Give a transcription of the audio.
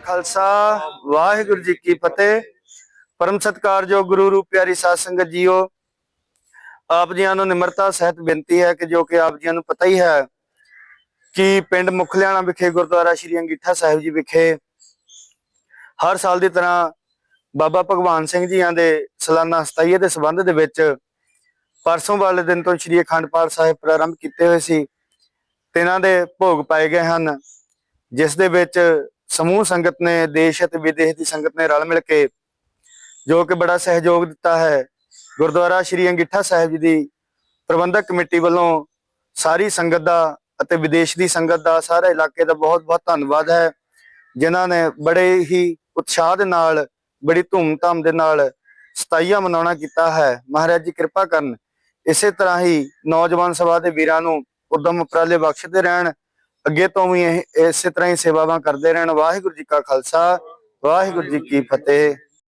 ਖਾਲਸਾ, ਵਾਹਿਗੁਰੂ ਜੀ ਕੀ ਫਤਿਹ। ਪਰਮ ਸਤਿਕਾਰਯੋਗ ਗੁਰੂ ਰੂਪ ਪਿਆਰੀ ਸਾਧ ਸੰਗਤ ਜੀਓ, ਆਪ ਜੀਆਂ ਨੂੰ ਨਿਮਰਤਾ ਸਹਿਤ ਬੇਨਤੀ ਹੈ ਕਿ ਜੋ ਕਿ ਆਪ ਜੀਆਂ ਨੂੰ ਪਤਾ ਹੀ ਹੈ ਕਿ ਪਿੰਡ ਮੁਖਲਿਆਣਾ ਵਿਖੇ, ਗੁਰਦੁਆਰਾ ਸ਼੍ਰੀ ਅੰਗੀਠਾ ਸਾਹਿਬ ਜੀ ਵਿਖੇ ਹਰ ਸਾਲ ਦੀ ਤਰ੍ਹਾਂ ਬਾਬਾ ਭਗਵਾਨ ਸਿੰਘ ਜੀਆਂ ਦੇ ਸਾਲਾਨਾ 27 ਦੇ ਸੰਬੰਧ ਦੇ ਵਿੱਚ ਪਰਸੋਂ ਵਾਲੇ ਦਿਨ ਤੋਂ ਸ਼੍ਰੀ ਅਖੰਡ ਪਾਠ ਸਾਹਿਬ ਪ੍ਰਾਰੰਭ ਕੀਤੇ ਹੋਏ ਸੀ ਤੇ ਇਹਨਾਂ ਦੇ ਭੋਗ ਪਾਏ ਗਏ ਹਨ, ਜਿਸ ਦੇ ਵਿੱਚ ਸਮੂਹ ਸੰਗਤ ਨੇ, ਦੇਸ਼ ਅਤੇ ਵਿਦੇਸ਼ ਦੀ ਸੰਗਤ ਨੇ ਰਲ ਮਿਲ ਕੇ ਜੋ ਕਿ ਬੜਾ ਸਹਿਯੋਗ ਦਿੱਤਾ ਹੈ, ਗੁਰਦੁਆਰਾ ਸ਼੍ਰੀ ਅੰਗਿੱਠਾ ਸਾਹਿਬ ਜੀ ਦੀ ਪ੍ਰਬੰਧਕ ਕਮੇਟੀ ਵੱਲੋਂ ਸਾਰੀ ਸੰਗਤ ਦਾ ਅਤੇ ਵਿਦੇਸ਼ ਦੀ ਸੰਗਤ ਦਾ, ਸਾਰੇ ਇਲਾਕੇ ਦਾ ਬਹੁਤ ਬਹੁਤ ਧੰਨਵਾਦ ਹੈ, ਜਿਨ੍ਹਾਂ ਨੇ ਬੜੇ ਹੀ ਉਤਸ਼ਾਹ ਦੇ ਨਾਲ, ਬੜੀ ਧੂਮ ਧਾਮ ਦੇ ਨਾਲ ਸਤਾਈਆ ਮਨਾਉਣਾ ਕੀਤਾ ਹੈ। ਮਹਾਰਾਜ ਜੀ ਕਿਰਪਾ ਕਰਨ, ਇਸੇ ਤਰ੍ਹਾਂ ਹੀ ਨੌਜਵਾਨ ਸਭਾ ਦੇ ਵੀਰਾਂ ਨੂੰ ਉਦਮ ਉਪਰਾਲੇ ਬਖਸ਼ਦੇ ਰਹਿਣ ਅੱਗੇ ਤੋਂ ਵੀ ਇਹ ਇਸੇ ਤਰ੍ਹਾਂ ਹੀ ਸੇਵਾਵਾਂ ਕਰਦੇ ਰਹਿਣ। ਵਾਹਿਗੁਰੂ ਜੀ ਕਾ ਖਾਲਸਾ, ਵਾਹਿਗੁਰੂ ਜੀ ਕੀ ਫਤਿਹ।